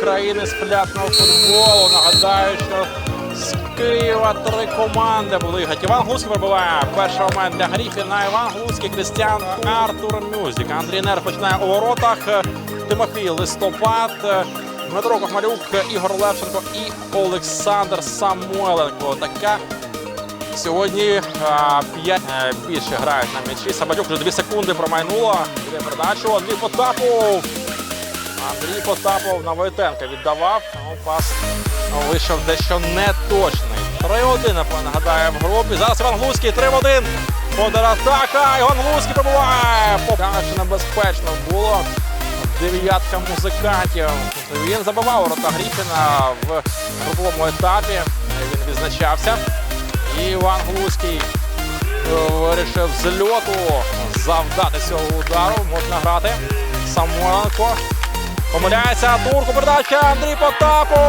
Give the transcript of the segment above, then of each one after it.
України з пляжного футболу. Нагадаю, що з Києва три команди були. Іван Глузький пробиває перший момент для Гріфіна. Іван Глузький, Крістіан Артур Мюзік. Андрій Нер починає у воротах. Тимофій Листопад. Дмитро Кохмалюк, Ігор Левченко і Олександр Самойленко. Така Сьогодні а, п'ять е, більше грають на м'ячі. Сабадюк вже дві секунди промайнула. Передачу. Андрій Потапов. Андрій Потапов на Войтенка віддавав. Ну, пас вийшов дещо неточний. 3-1, напевно, нагадаю, в групі. Зараз Іван Глузький, 3 в 1. Контратака. Іван Глузький пробиває. Покаже небезпечно було. Дев'ятка музикантів. Він забивав ворота Гріфіна в груповому етапі. Він відзначався. І Іван Глузький е, вирішив з льоту завдати цього удару. Можна грати. Самойленко. Помиляється Турку. Передача Андрій Потапов.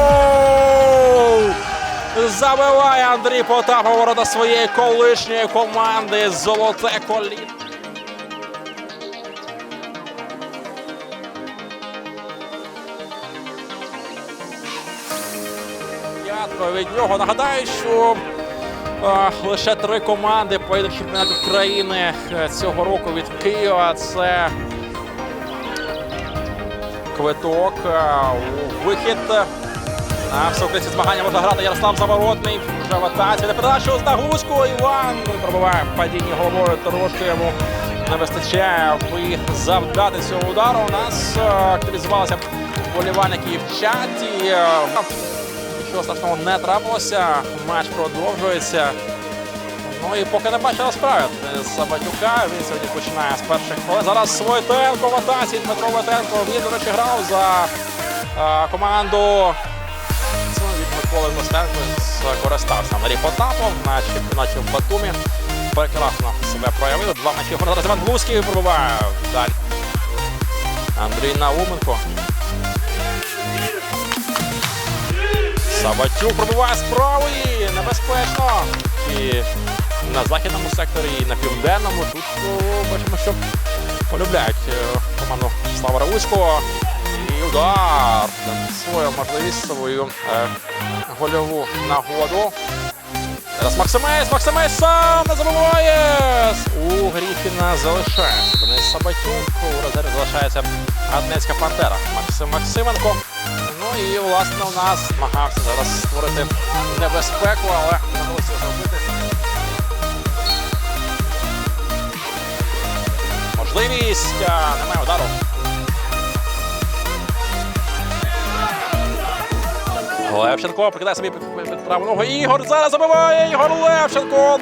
Забиває Андрій Потапов ворота своєї колишньої команди Золоте коліно. Від нього. Нагадаю, що а, лише три команди поїдуть чемпіонат України е, цього року від Києва. Це квиток е, вихід на всеукраїнські змагання може грати Ярослав Заворотний. Вже в атаці. Де передачу з Нагузьку. Іван пробиває падіння головою. Трошки йому не вистачає, аби завдати цього удару. У нас е, активізувалися вболівальники в чаті. Е, Нічого страшного не трапилося. Матч продовжується. Ну і поки не бачила справи Сабатюка. Він сьогодні починає з перших хвилин. Зараз Войтенко в атаці. Дмитро Войтенко. Він, до речі, грав за е, команду від Миколи Мостенко скористався. Андрій Потапов на чемпіонаті в Батумі. Прекрасно себе проявив. Два м'ячі зараз Іван Глузький пробиває далі. Андрій Науменко. Сабатюк пробиває з правої. Небезпечно. І на західному секторі, і на південному. Тут бачимо, що полюбляють е, команду Слава Равуського. І удар. Свою можливість, свою е, гольову нагоду. Зараз Максимець, Максимець сам не забуває. У Гріфіна залишається. Денис Сабатюк. У резерві залишається Аднецька Пантера. Максим Максименко. Ну і власне у нас намагався зараз створити небезпеку, але Можливість. Немає удару. Левченко прикидає собі під, праву ногу. Ігор зараз забиває. Ігор Левченко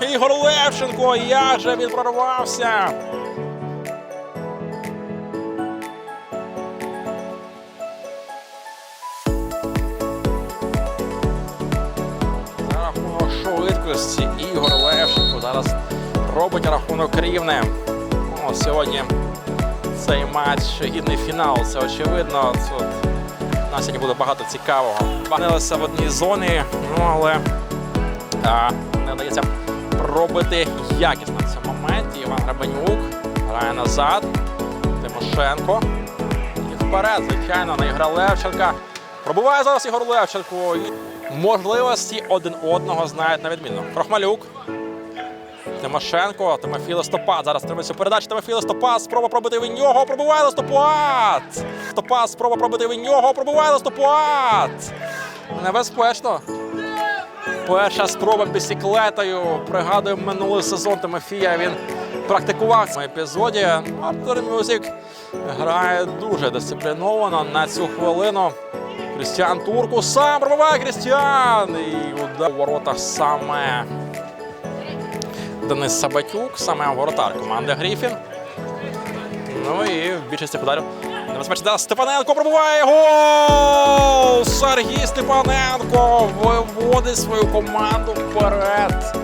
1-1. Ігор Левченко. Як же він прорвався. Швидкості Ігор Левченко зараз робить рахунок рівним. О, сьогодні цей матч гідний фінал. Це очевидно. Тут нас сьогодні буде багато цікавого. Банилися в одній зоні, ну але а, не вдається пробити якісно в цьому моменті. Іван Грабанюк грає назад. Тимошенко. І вперед, звичайно, на Ігора Левченка. Пробуває зараз Ігор Левченко. Можливості один одного знають на відмінно. Крохмалюк. Тимошенко, Тимофій Листопад. Зараз тримається передача. Тимофій Листопад. Спроба пробити від нього. Пробиває Листопад. Листопад. Спроба пробити від нього. Пробиває Листопад. Небезпечно. Перша спроба бісіклетою. Пригадуємо минулий сезон Тимофія. Він практикував в цьому епізоді. Артур Мюзик грає дуже дисципліновано на цю хвилину. Крістіан Турку сам пробиває Крістіан. І удар у воротах саме Денис Сабатюк, саме воротар команди Гріфін. Ну і в більшості ударів небезпечно. Степаненко пробуває гол! Сергій Степаненко виводить свою команду вперед.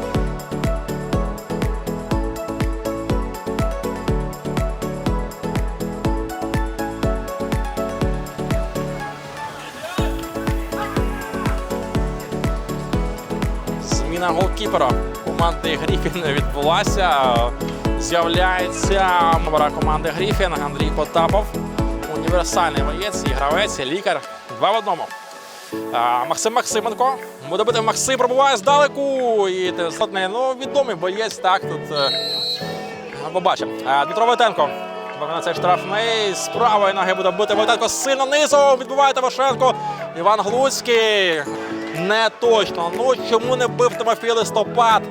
Зміна голкіпера команди Гріфін відбулася. З'являється номера команди Гріфін Андрій Потапов. Універсальний боєць, і гравець, лікар. Два в одному. Максим Максименко. Буде бити Максим, пробуває здалеку. І ну, відомий боєць, так тут. е, Побачимо. Дмитро Войтенко. Виконає цей штрафний. З правої ноги буде бити Войтенко сильно низом. Відбиває Тимошенко. Іван Глуцький. Не точно. Ну чому не бив Тимофій Листопад?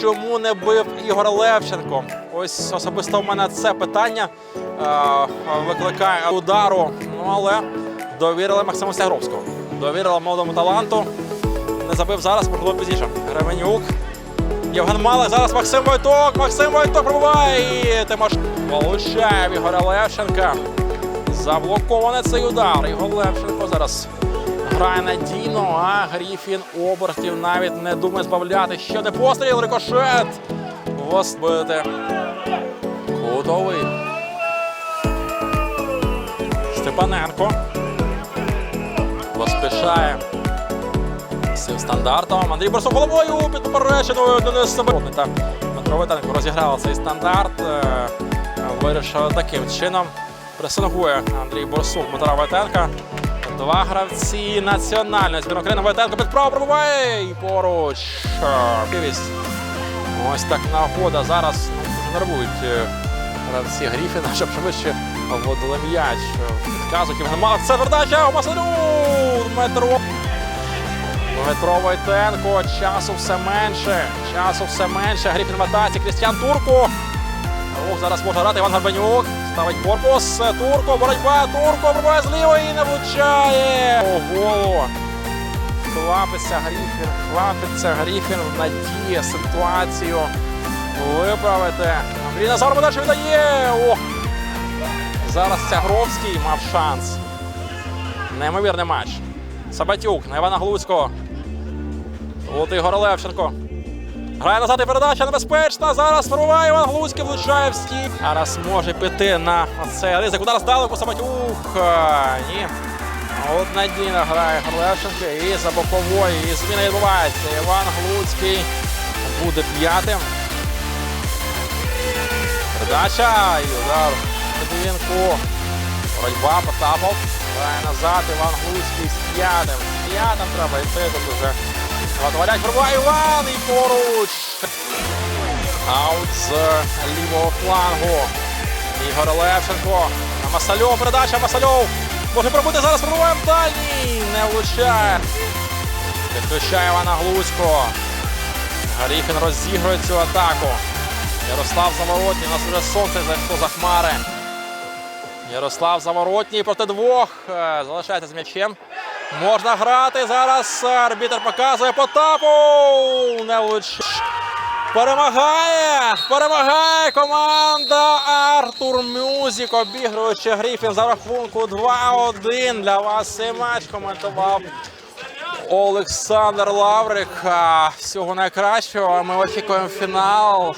Чому не бив Ігор Левченко? Ось особисто в мене це питання е, викликає удару. Ну але довірили Максиму Сягровському. Довірили молодому таланту. Не забив зараз, можливо пізніше. Ременюк. Євген Малик, зараз Максим Войток. Максим Войток пробиває. І Тимош получає в Ігоря Левченка. Заблокований цей удар. Ігор Левченко зараз грає надійно, а Гріфін обертів навіть не думає збавляти. Ще не постріл, рикошет. Возбити. Кутовий. Степаненко. Поспішає. Цим стандартом. Андрій Борсов головою під поперечиною Денис. Та Дмитро Витенко розіграв цей стандарт. Е, Вирішив таким чином. Пресингує Андрій Борсук Дмитра Витенка. Два гравці національної збірної України. Войтенко під право пробиває і поруч. Е, Кивість. Ось так нагода. Зараз ну, нервують е, гравці Гріфіна, щоб швидше вводили м'яч. Е, Підказують Євген. Це передача у Масарю. Дмитро. Дмитро Войтенко. Часу все менше. Часу все менше. Гріфін в. Крістіан Турко. Ох, зараз може грати Іван Гарбанюк. Ставить корпус. Турко, боротьба. Турко пробиває з лівої і не влучає. Ого. Хлапиться Гріфін. Хлапиться Гріфін в надії ситуацію виправити. Андрій Назар подальше віддає. Ох. Зараз Цягровський мав шанс. Неймовірний матч. Сабатюк на Івана Глуцького. От Ігор Левченко. Грає назад і передача небезпечна. Зараз пробиває Іван Глуцький, влучає в стік. Зараз може піти на цей ризик. Удар здалеку Сабатюк. А, Ні. От надійно грає Ігор Левченко. І за бокової. І зміна відбувається. Іван Глуцький буде п'ятим. Передача і удар Литвинку. Боротьба Потапов. Грає назад. Іван Глуцький з п'ятим. З п'ятим треба йти тут уже. Готовлять пробиває Іван і поруч. Аут з лівого флангу. Ігор Левченко. На Масальов. Передача Масальов. Може пробити зараз. Пробиваємо дальній. Не влучає. Підключає Івана Глуцького. Гаріфін розігрує цю атаку. Ярослав Заворотній. У нас вже сонце зайшло за хмари. Ярослав Заворотній проти двох. Е, Залишається з м'ячем. Можна грати. Зараз арбітер показує Потапу. Не влучив. Перемагає! Перемагає команда Артур Мюзік, обігруючи Гріфін за рахунку 2-1. Для вас цей матч коментував Олександр Лаврик. Всього найкращого. Ми очікуємо фінал.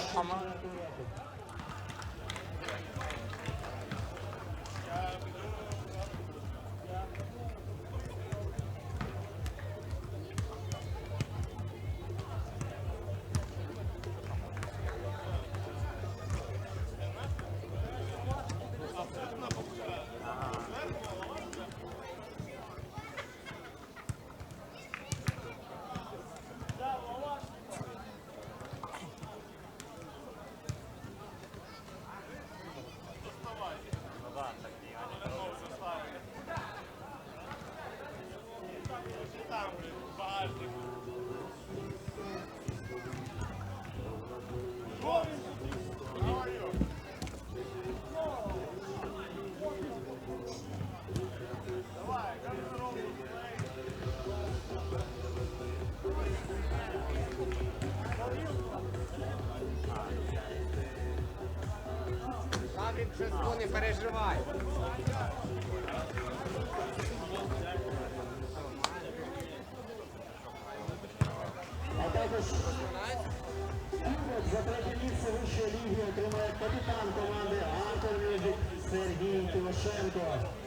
Не переживай. А також за третє місце вищої ліги отримає капітан команди Антон Мюзик Сергій Тимошенко.